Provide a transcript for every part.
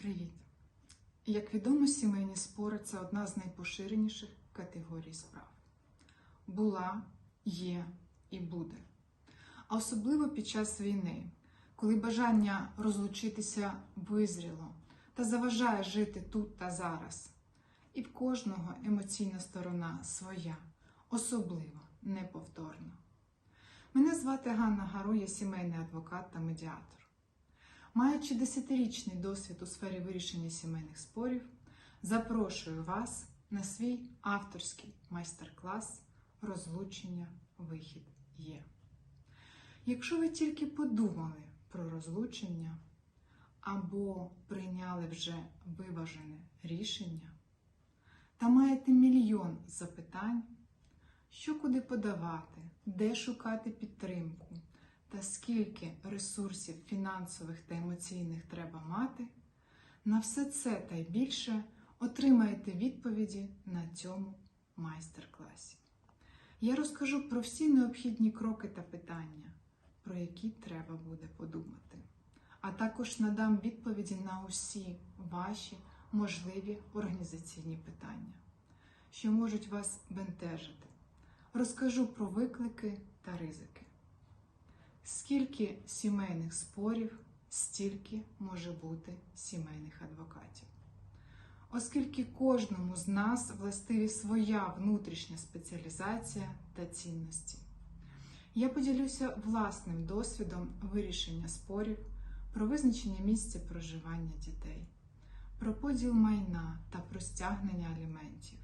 Привіт! Як відомо, сімейні спори це одна з найпоширеніших категорій справ. Була, є і буде. А особливо під час війни, коли бажання розлучитися визріло та заважає жити тут та зараз. І в кожного емоційна сторона своя, особлива, неповторна. Мене звати Ганна Гару, я сімейний адвокат та медіатор. Маючи десятирічний досвід у сфері вирішення сімейних спорів, запрошую вас на свій авторський майстер-клас Розлучення вихід є. Якщо ви тільки подумали про розлучення або прийняли вже виважене рішення та маєте мільйон запитань, що куди подавати, де шукати підтримку та скільки ресурсів фінансових та емоційних треба мати, на все це та й більше отримаєте відповіді на цьому майстер-класі. Я розкажу про всі необхідні кроки та питання, про які треба буде подумати, а також надам відповіді на усі ваші можливі організаційні питання, що можуть вас бентежити. Розкажу про виклики та ризики. Скільки сімейних спорів, стільки може бути сімейних адвокатів. Оскільки кожному з нас властиві своя внутрішня спеціалізація та цінності. Я поділюся власним досвідом вирішення спорів про визначення місця проживання дітей, про поділ майна та про стягнення аліментів.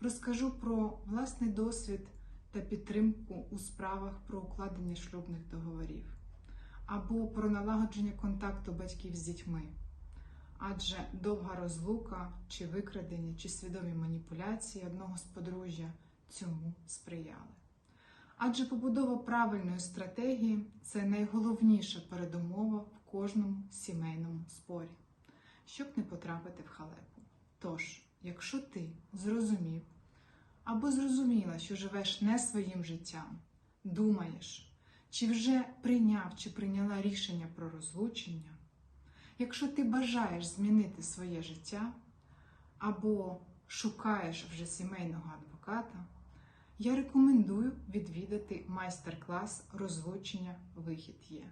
Розкажу про власний досвід та підтримку у справах про укладення шлюбних договорів або про налагодження контакту батьків з дітьми. Адже довга розлука чи викрадення, чи свідомі маніпуляції одного з подружжя цьому сприяли. Адже побудова правильної стратегії це найголовніша передумова в кожному сімейному спорі, щоб не потрапити в халепу. Тож, якщо ти зрозумів або зрозуміла, що живеш не своїм життям, думаєш, чи вже прийняв чи прийняла рішення про розлучення, якщо ти бажаєш змінити своє життя або шукаєш вже сімейного адвоката, я рекомендую відвідати майстер-клас розлучення. Вихід є.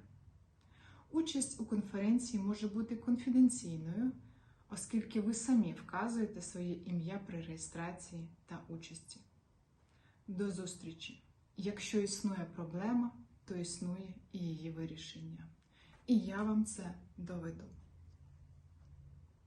Участь у конференції може бути конфіденційною, оскільки ви самі вказуєте своє ім'я при реєстрації та участі. До зустрічі! Якщо існує проблема, то існує і її вирішення. І я вам це доведу.